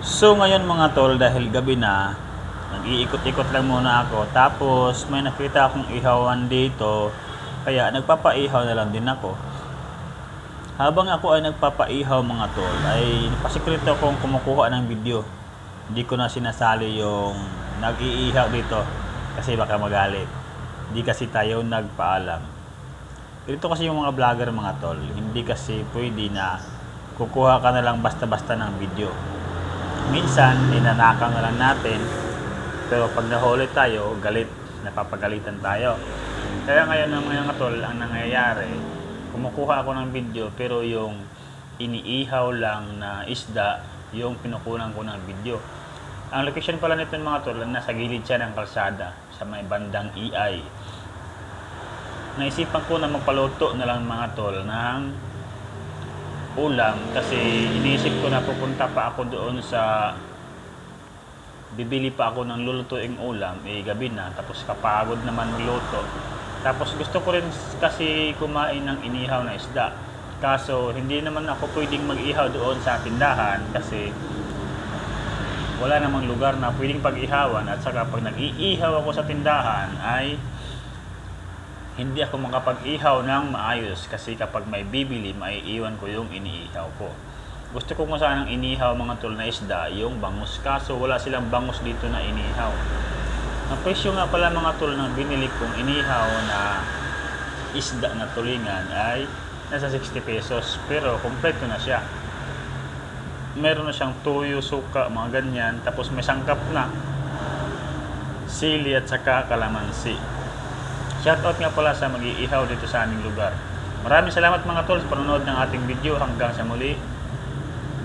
So ngayon mga tol, dahil gabi na, nag-iikot-ikot lang muna ako. Tapos may nakita akong ihawan dito, kaya nagpapaihaw na lang din ako. Habang ako ay nagpapaihaw mga tol, ay pasikreto akong kumukuha ng video. Hindi ko na sinasali yung nag-iihaw dito kasi baka magalit. Hindi kasi tayo nagpaalam. Ganito kasi yung mga vlogger mga tol, hindi kasi pwede na kukuha ka na lang basta-basta ng video. Minsan, ninanakaw na lang natin, pero pag nahuli tayo, galit, napapagalitan tayo. Kaya ngayon ng mga tol, ang nangyayari, kumukuha ako ng video, pero yung iniihaw lang na isda, yung pinukunan ko ng video. Ang location pala nito mga tol, nasa gilid siya ng kalsada, sa may bandang EI naisipan ko na magpaluto na lang mga tol ng ulam kasi iniisip ko na pupunta pa ako doon sa bibili pa ako ng lulutuing ulam eh gabi na tapos kapagod naman magluto tapos gusto ko rin kasi kumain ng inihaw na isda. Kaso hindi naman ako pwedeng mag-ihaw doon sa tindahan kasi wala namang lugar na pwedeng pag-ihawan at saka pag nag-iihaw ako sa tindahan ay hindi ako makapag-ihaw ng maayos kasi kapag may bibili, maiiwan ko yung iniihaw ko. Gusto ko kung saan ang inihaw mga tol na isda, yung bangus. Kaso wala silang bangus dito na inihaw. Ang presyo nga pala mga tol ng binili kong inihaw na isda na tulingan ay nasa 60 pesos. Pero kompleto na siya. Meron na siyang tuyo, suka, mga ganyan. Tapos may sangkap na sili at saka kalamansi. Shoutout nga pala sa mag-iihaw dito sa aming lugar. Maraming salamat mga tol sa panonood ng ating video. Hanggang sa muli.